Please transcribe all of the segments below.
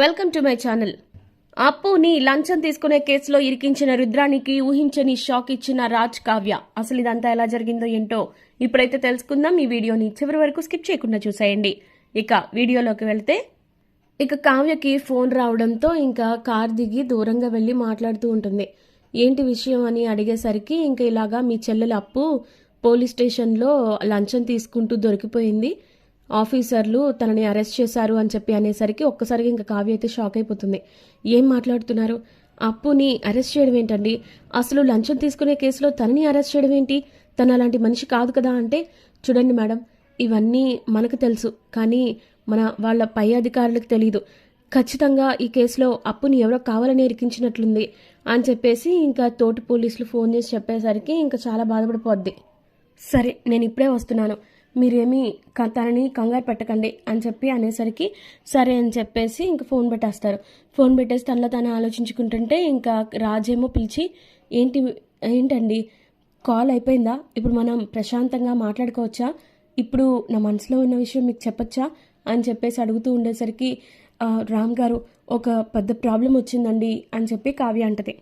Welcome to my channel. అప్పుని లంచం తీసుకునే కేసులో ఇరికించిన రుద్రానికి ఊహించని షాక్ ఇచ్చిన రాజ్ కావ్య. అసలు ఇదంతా ఎలా జరిగిందో ఏంటో ఇప్పుడైతే తెలుసుకుందాం. ఈ వీడియోని చివరి వరకు స్కిప్ చేయకుండా చూసేయండి. ఇక వీడియోలోకి వెళ్తే ఇక కావ్యకి ఫోన్ రావడంతో ఇంకా కార్ దిగి దూరంగా వెళ్ళి మాట్లాడుతూ ఉంటుంది. ఏంటి విషయం అని అడిగేసరికి ఇంకా ఇలాగా మీ చెల్లెల అప్పు పోలీస్ స్టేషన్లో లంచం తీసుకుంటూ దొరికిపోయింది. ఆఫీసర్లు తనని అరెస్ట్ చేశారు అని చెప్పి అనేసరికి ఒక్కసారిగా ఇంకా కావ్య అయితే షాక్ అయిపోతుంది. ఏం మాట్లాడుతున్నారు? అప్పుని అరెస్ట్ చేయడం ఏంటండి? అసలు లంచం తీసుకునే కేసులో తనని అరెస్ట్ చేయడం ఏంటి? తను అలాంటి మనిషి కాదు కదా అంటే చూడండి మేడం ఇవన్నీ మనకు తెలుసు కానీ మన వాళ్ళ పై అధికారులకు తెలియదు ఖచ్చితంగా ఈ కేసులో అప్పుని ఎవరో కావాలని ఇరికించినట్లుంది అని చెప్పేసి ఇంకా తోటి పోలీసులు ఫోన్ చేసి చెప్పేసరికి ఇంకా చాలా బాధపడిపోద్ది. సరే నేను ఇప్పుడే వస్తున్నాను. మీరేమీ క- తనని కంగారు పెట్టకండి అని చెప్పి అనేసరికి సరే అని చెప్పేసి ఇంకా ఫోన్ పెట్టేస్తారు. ఫోన్ పెట్టేసి తనలో తను ఆలోచించుకుంటుంటే ఇంకా రాజేమో పిలిచి ఏంటి ఏంటండి? కాల్ అయిపోయిందా? ఇప్పుడు మనం ప్రశాంతంగా మాట్లాడుకోవచ్చా? ఇప్పుడు నా మనసులో ఉన్న విషయం మీకు చెప్పొచ్చా? అని చెప్పేసి అడుగుతూ ఉండేసరికి రామ్ గారు ఒక పెద్ద ప్రాబ్లం వచ్చిందండి అని చెప్పి కావ్య అంటది.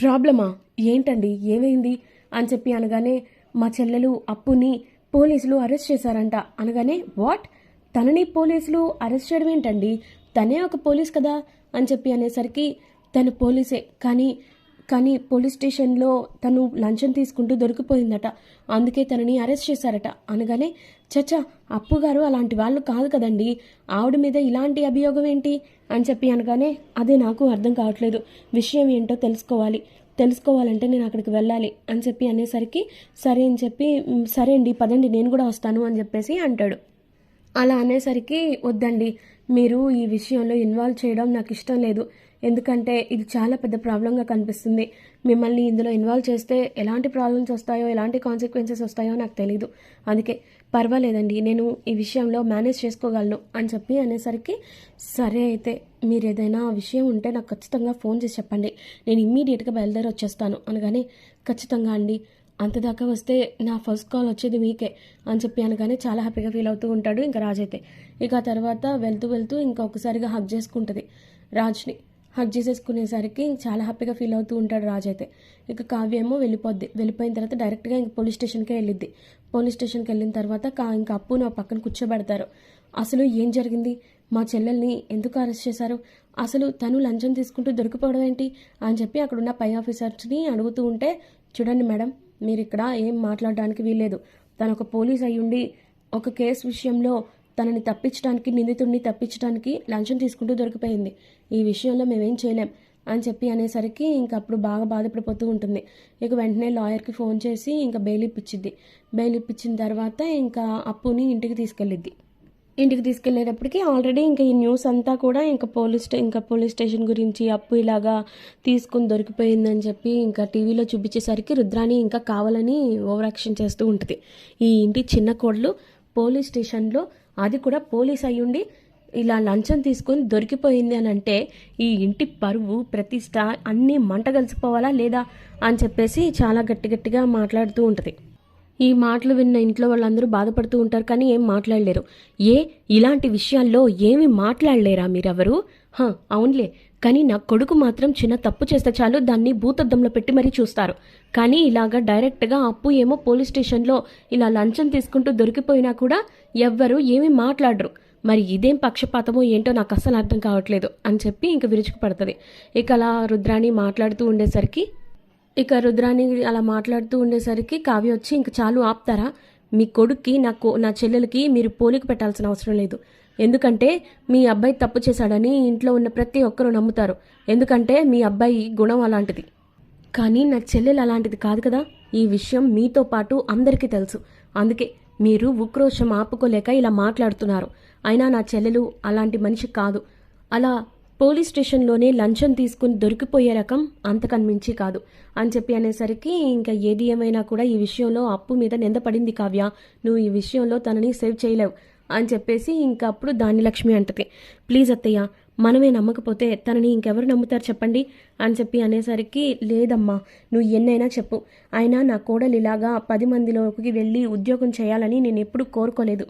ప్రాబ్లమా? ఏంటండి? ఏమైంది? అని చెప్పి అనగానే మా చెల్లెలు అప్పుని పోలీసులు అరెస్ట్ చేశారంట. అనగానే వాట్? తనని పోలీసులు అరెస్ట్ చేయడం ఏంటండి? తనే ఒక పోలీస్ కదా? అని చెప్పి అనేసరికి తను పోలీసే. కానీ కానీ పోలీస్ స్టేషన్లో తను లంచం తీసుకుంటూ దొరికిపోయిందట. అందుకే తనని అరెస్ట్ చేశారట. అనగానే చచ్చా అప్పు గారు అలాంటి వాళ్ళు కాదు కదండి. ఆవిడ మీద ఇలాంటి అభియోగం ఏంటి? అని చెప్పి అనగానే అదే నాకు అర్థం కావట్లేదు. విషయం ఏంటో తెలుసుకోవాలి. తెలుసుకోవాలంటే నేను అక్కడికి వెళ్ళాలి అని చెప్పి అనేసరికి సరే అని చెప్పి సరే అండి పదండి నేను కూడా వస్తాను అని చెప్పేసి అంటాడు. అలా అనేసరికి వద్దండి మీరు ఈ విషయంలో ఇన్వాల్వ్ చేయడం నాకు ఇష్టం లేదు. ఎందుకంటే ఇది చాలా పెద్ద ప్రాబ్లంగా కనిపిస్తుంది. మిమ్మల్ని ఇందులో ఇన్వాల్వ్ చేస్తే ఎలాంటి ప్రాబ్లమ్స్ వస్తాయో ఎలాంటి కాన్సిక్వెన్సెస్ వస్తాయో నాకు తెలీదు. అందుకే పర్వాలేదండి నేను ఈ విషయంలో మేనేజ్ చేసుకోగలను అని చెప్పి అనేసరికి సరే అయితే మీరు ఏదైనా విషయం ఉంటే నాకు ఖచ్చితంగా ఫోన్ చేసి చెప్పండి. నేను ఇమ్మీడియట్గా బయలుదేరి వచ్చేస్తాను. అనగానే ఖచ్చితంగా అండి. అంతదాకా వస్తే నా ఫస్ట్ కాల్ వచ్చేది మీకే అని చెప్పి అనగానే చాలా హ్యాపీగా ఫీల్ అవుతూ ఉంటాడు ఇంకా రాజ్ అయితే. ఇక ఆ తర్వాత వెళ్తూ వెళ్తూ ఇంకా ఒకసారిగా హక్ చేసుకుంటుంది రాజ్ని. హగ్ చేసేసుకునేసరికి చాలా హ్యాపీగా ఫీల్ అవుతూ ఉంటాడు రాజు అయితే. ఇక కావ్య ఏమో వెళ్ళిపోద్ది. వెళ్ళిపోయిన తర్వాత డైరెక్ట్గా ఇంక పోలీస్ స్టేషన్కే వెళ్ళిద్ది. పోలీస్ స్టేషన్కి వెళ్ళిన తర్వాత కా ఇంకా అప్పు నా పక్కన కూర్చోబెడతారు. అసలు ఏం జరిగింది? మా చెల్లెల్ని ఎందుకు అరెస్ట్ చేశారు? అసలు తను లంచం తీసుకుంటూ దొరికిపోవడం ఏంటి? అని చెప్పి అక్కడున్న పై ఆఫీసర్స్ని అడుగుతూ ఉంటే చూడండి మేడం మీరు ఇక్కడ ఏం మాట్లాడడానికి వీల్లేదు. తను ఒక పోలీస్ అయ్యుండి ఒక కేసు విషయంలో తనని తప్పించడానికి నిందితుడిని తప్పించడానికి లంచం తీసుకుంటూ దొరికిపోయింది. ఈ విషయంలో మేమేం చేయలేం అని చెప్పి అనేసరికి ఇంకా అప్పుడు బాగా బాధపడిపోతూ ఉంటుంది. ఇక వెంటనే లాయర్కి ఫోన్ చేసి ఇంకా బెయిల్ ఇప్పించింది బెయిల్ ఇప్పించిన తర్వాత ఇంకా అప్పుని ఇంటికి తీసుకెళ్ళిద్ది. ఇంటికి తీసుకెళ్ళేటప్పటికి ఆల్రెడీ ఇంకా ఈ న్యూస్ అంతా కూడా ఇంకా పోలీస్ స్టే ఇంకా పోలీస్ స్టేషన్ గురించి అప్పు ఇలాగా తీసుకుని దొరికిపోయిందని చెప్పి ఇంకా టీవీలో చూపించేసరికి రుద్రాని ఇంకా కావాలని ఓవర్ యాక్షన్ చేస్తూ ఉంటుంది. ఈ ఇంటి చిన్న కోడలు పోలీస్ స్టేషన్లో అది కూడా పోలీస్ అయ్యుండి ఇలా లంచం తీసుకొని దొరికిపోయింది అని అంటే ఈ ఇంటి పరువు ప్రతిష్ట అన్నీ మంట కలిసిపోవాలా లేదా అని చెప్పేసి చాలా గట్టి గట్టిగా మాట్లాడుతూ ఉంటుంది. ఈ మాటలు విన్న ఇంట్లో వాళ్ళందరూ బాధపడుతూ ఉంటారు కానీ ఏం మాట్లాడలేరు. ఏ ఇలాంటి విషయాల్లో ఏమి మాట్లాడలేరా మీరెవరు? అవునులే. కానీ నా కొడుకు మాత్రం చిన్న తప్పు చేస్తే చాలు దాన్ని భూతద్దంలో పెట్టి మరీ చూస్తారు. కానీ ఇలాగా డైరెక్ట్గా అప్పు ఏమో పోలీస్ స్టేషన్లో ఇలా లంచం తీసుకుంటూ దొరికిపోయినా కూడా ఎవ్వరు ఏమీ మాట్లాడరు. మరి ఇదేం పక్షపాతమో ఏంటో నాకు అస్సలు అర్థం కావట్లేదు అని చెప్పి ఇంక విరుచుకు పడుతుంది ఇక అలా రుద్రాణి మాట్లాడుతూ ఉండేసరికి ఇక రుద్రాణి అలా మాట్లాడుతూ ఉండేసరికి కావ్య వచ్చి ఇంక చాలు ఆపుతారా? మీ కొడుక్కి నా నా చెల్లెలకి మీరు పోలిక పెట్టాల్సిన అవసరం లేదు. ఎందుకంటే మీ అబ్బాయి తప్పు చేశాడని ఇంట్లో ఉన్న ప్రతి ఒక్కరూ నమ్ముతారు. ఎందుకంటే మీ అబ్బాయి గుణం అలాంటిది. కానీ నా చెల్లెలు అలాంటిది కాదు కదా. ఈ విషయం మీతో పాటు అందరికీ తెలుసు. అందుకే మీరు ఉక్రోషం ఆపుకోలేక ఇలా మాట్లాడుతున్నారు. అయినా నా చెల్లెలు అలాంటి మనిషి కాదు. అలా పోలీస్ స్టేషన్లోనే లంచం తీసుకుని దొరికిపోయే రకం అంతకని మించి కాదు. అని చెప్పి అనేసరికి ఇంకా ఏది ఏమైనా కూడా ఈ విషయంలో అప్పు మీద నిందపడింది కావ్య. నువ్వు ఈ విషయంలో తనని సేవ్ చేయలేవు. అని చెప్పేసి ఇంకా అప్పుడు దాని లక్ష్మి అంటది. ప్లీజ్ అత్తయ్య మనమే నమ్మకపోతే తనని ఇంకెవరు నమ్ముతారు చెప్పండి అని చెప్పి అనేసరికి లేదమ్మా నువ్వు ఎన్నైనా చెప్పు. అయినా నా కోడలు ఇలాగా పది మందిలోకి వెళ్ళి ఉద్యోగం చేయాలని నేను ఎప్పుడు కోరుకోలేదు.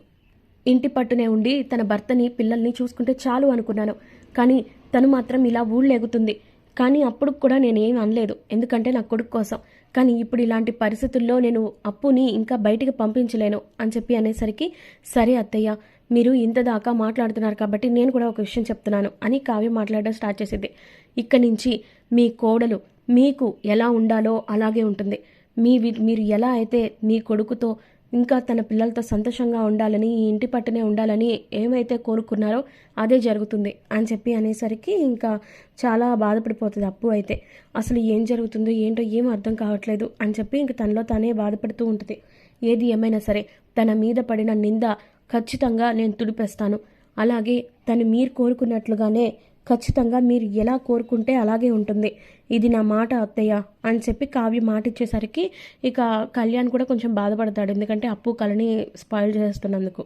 ఇంటి పట్టునే ఉండి తన భర్తని పిల్లల్ని చూసుకుంటే చాలు అనుకున్నాను. కానీ తను మాత్రం ఇలా ఊళ్ళెగుతుంది. కానీ అప్పుడు కూడా నేను ఏం అనలేదు. ఎందుకంటే నా కొడుకు కోసం. కానీ ఇప్పుడు ఇలాంటి పరిస్థితుల్లో నేను అప్పుని ఇంకా బయటికి పంపించలేను అని చెప్పి అనేసరికి సరే అత్తయ్య మీరు ఇంత దాకా మాట్లాడుతున్నారు కాబట్టి నేను కూడా ఒక విషయం చెప్తున్నాను అని కావ్య మాట్లాడడం స్టార్ట్ చేసింది. ఇక్కడి నుంచి మీ కోడలు మీకు ఎలా ఉండాలో అలాగే ఉంటుంది. మీ మీరు ఎలా అయితే మీ కొడుకుతో ఇంకా తన పిల్లలతో సంతోషంగా ఉండాలని ఈ ఇంటి పట్టునే ఉండాలని ఏమైతే కోరుకున్నారో అదే జరుగుతుంది అని చెప్పి అనేసరికి ఇంకా చాలా బాధపడిపోతుంది అప్పు అయితే. అసలు ఏం జరుగుతుందో ఏంటో ఏం అర్థం కావట్లేదు అని చెప్పి ఇంక తనలో తానే బాధపడుతూ ఉంటుంది. ఏది ఏమైనా సరే తన మీద పడిన నింద ఖచ్చితంగా నేను తుడిపేస్తాను. అలాగే తను మీరు కోరుకున్నట్లుగానే ఖచ్చితంగా మీరు ఎలా కోరుకుంటే అలాగే ఉంటుంది. ఇది నా మాట అత్తయ్య అని చెప్పి కావ్య మాట ఇచ్చేసరికి ఇక కళ్యాణ్ కూడా కొంచెం బాధపడతాడు. ఎందుకంటే అప్పు కళని స్పాయిల్ చేస్తున్నందుకు.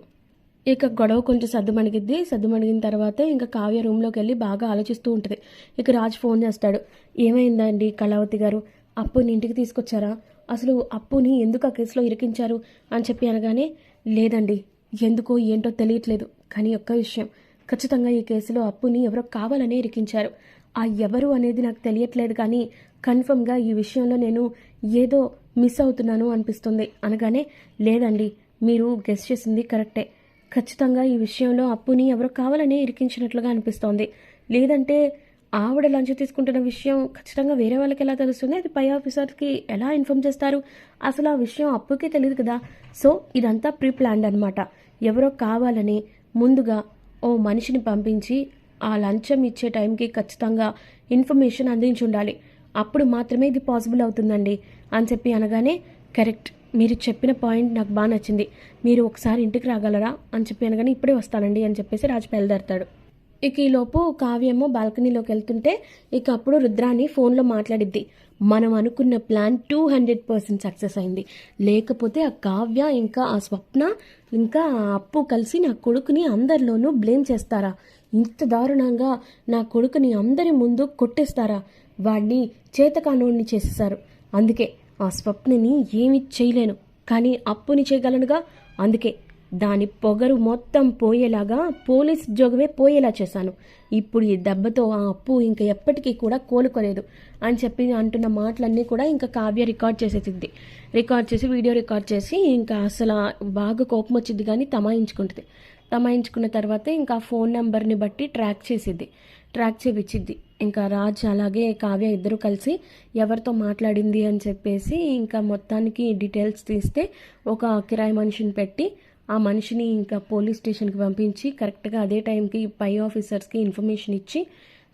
ఇక గొడవ కొంచెం సర్దుమణిగిద్ది. సర్దుమణిగిన తర్వాత ఇంకా కావ్య రూమ్లోకి వెళ్ళి బాగా ఆలోచిస్తూ ఉంటుంది. ఇక రాజ్ ఫోన్ చేస్తాడు. ఏమైందండి కళావతి గారు? అప్పుని ఇంటికి తీసుకొచ్చారా? అసలు అప్పుని ఎందుకు ఆ కేసులో ఇరికించారు? అని చెప్పి అనగానే లేదండి. ఎందుకో ఏంటో తెలియట్లేదు. కానీ ఒక్క విషయం. ఖచ్చితంగా ఈ కేసులో అప్పుని ఎవరో కావాలనే ఇరికించారు. ఆ ఎవరు అనేది నాకు తెలియట్లేదు కానీ కన్ఫర్మ్గా ఈ విషయంలో నేను ఏదో మిస్ అవుతున్నాను అనిపిస్తుంది. అనగానే లేదండి మీరు గెస్ చేసింది కరెక్టే. ఖచ్చితంగా ఈ విషయంలో అప్పుని ఎవరో కావాలనే ఇరికించినట్లుగా అనిపిస్తోంది. లేదంటే ఆవిడ లంచ్ తీసుకుంటున్న విషయం ఖచ్చితంగా వేరే వాళ్ళకి ఎలా తెలుస్తుంది? అది పై ఆఫీసర్కి ఎలా ఇన్ఫామ్ చేస్తారు? అసలు ఆ విషయం అప్పుకే తెలియదు కదా. సో ఇదంతా ప్రీ ప్లాన్డ్ అనమాట ఎవరో కావాలని ముందుగా ఓ మనిషిని పంపించి ఆ లంచం ఇచ్చే టైంకి ఖచ్చితంగా ఇన్ఫర్మేషన్ అందించి ఉండాలి. అప్పుడు మాత్రమే ఇది పాసిబుల్ అవుతుందండి అని చెప్పి అనగానే కరెక్ట్. మీరు చెప్పిన పాయింట్ నాకు బాగా నచ్చింది. మీరు ఒకసారి ఇంటికి రాగలరా? అని చెప్పి అనగానే ఇప్పుడే వస్తానండి అని చెప్పేసి రాజు బయలుదేరతాడు. ఇక ఈలోపు కావ్యమో బాల్కనీలోకి వెళ్తుంటే ఇక అప్పుడు రుద్రాని ఫోన్లో మాట్లాడిద్ది. మనం అనుకున్న plan two hundred percent success అయింది. లేకపోతే ఆ కావ్య ఇంకా ఆ స్వప్న ఇంకా ఆ అప్పు కలిసి నా కొడుకుని అందరిలోనూ బ్లేమ్ చేస్తారా? ఇంత దారుణంగా నా కొడుకుని అందరి ముందు కొట్టేస్తారా? వాడిని చేతకానోడిని చేసేశారు. అందుకే ఆ స్వప్నని ఏమి చేయలేను. కానీ అప్పుని చేయగలనుగా? అందుకే దాని పొగరు మొత్తం పోయేలాగా పోలీస్ ఉద్యోగమే పోయేలా చేశాను. ఇప్పుడు ఈ దెబ్బతో ఆ అప్పు ఇంకా ఎప్పటికీ కూడా కోలుకోలేదు అని చెప్పి అంటున్న మాటలన్నీ కూడా ఇంకా కావ్య రికార్డ్ చేసేసింది. రికార్డ్ చేసి వీడియో రికార్డ్ చేసి ఇంకా అసలు బాగా కోపం వచ్చింది కానీ తమాయించుకుంటుంది. తమాయించుకున్న తర్వాత ఇంకా ఫోన్ నెంబర్ని బట్టి ట్రాక్ చేసిద్ది ట్రాక్ చేపించిద్ది ఇంకా రాజ్ అలాగే కావ్య ఇద్దరు కలిసి ఎవరితో మాట్లాడింది అని చెప్పేసి ఇంకా మొత్తానికి డీటెయిల్స్ తీస్తే ఒక కిరాయి మనిషిని పెట్టి ఆ మనిషిని ఇంకా పోలీస్ స్టేషన్కి పంపించి కరెక్ట్గా అదే టైంకి పై ఆఫీసర్స్కి ఇన్ఫర్మేషన్ ఇచ్చి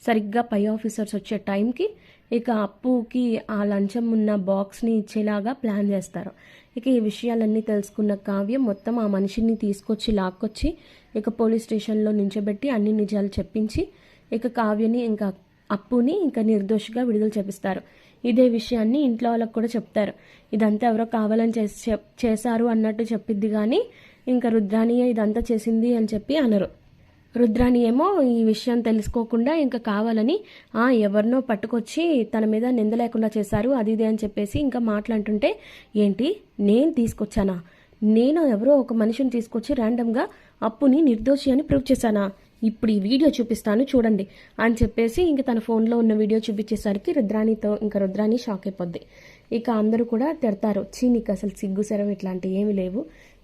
సరిగ్గా పై ఆఫీసర్స్ వచ్చే టైంకి ఇక అప్పుకి ఆ లంచం ఉన్న బాక్స్ని ఇచ్చేలాగా ప్లాన్ చేస్తారు. ఇక ఈ విషయాలన్నీ తెలుసుకున్న కావ్య మొత్తం ఆ మనిషిని తీసుకొచ్చి లాక్కొచ్చి ఇక పోలీస్ స్టేషన్లో నించోబెట్టి అన్ని నిజాలు చెప్పించి ఇక కావ్యని ఇంకా అప్పుని ఇంకా నిర్దోషిగా విడుదల చేపిస్తారు. ఇదే విషయాన్ని ఇంట్లో వాళ్ళకి కూడా చెప్తారు. ఇదంతా ఎవరో కావాలని చేసి చెప్- చేశారు అన్నట్టు చెప్పిద్ది కానీ ఇంకా రుద్రాణియే ఇదంతా చేసింది అని చెప్పి అనరు. రుద్రాణి ఏమో ఈ విషయం తెలుసుకోకుండా ఇంకా కావాలని ఆ ఎవరినో పట్టుకొచ్చి తన మీద నింద లేకుండా చేశారు అది ఇది అని చెప్పేసి ఇంకా మాట్లాడుతుంటే ఏంటి నేను తీసుకొచ్చానా? నేను ఎవరో ఒక మనిషిని తీసుకొచ్చి ర్యాండమ్గా అప్పుని నిర్దోషి అని ప్రూవ్ చేశానా? ఇప్పుడు ఈ వీడియో చూపిస్తాను చూడండి అని చెప్పేసి ఇంక తన ఫోన్లో ఉన్న వీడియో చూపించేసరికి రుద్రాణితో ఇంకా రుద్రాణి షాక్ అయిపోద్ది. ఇక అందరూ కూడా తిడతారు చీ నీకు అసలు సిగ్గు శరం ఇట్లాంటివి ఏమీ లేవు.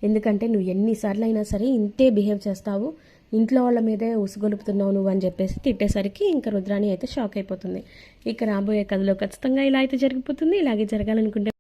ఎందుకంటే నువ్వు ఎన్నిసార్లు అయినా సరే ఇంతే బిహేవ్ చేస్తావు. ఇంట్లో వాళ్ళ మీదే ఉసుగొలుపుతున్నావు నువ్వు అని చెప్పేసి తిట్టేసరికి ఇంకా రుద్రాణి అయితే షాక్ అయిపోతుంది. ఇక రాబోయే కథలో ఖచ్చితంగా ఇలా అయితే జరిగిపోతుంది. ఇలాగే జరగాలనుకుంటే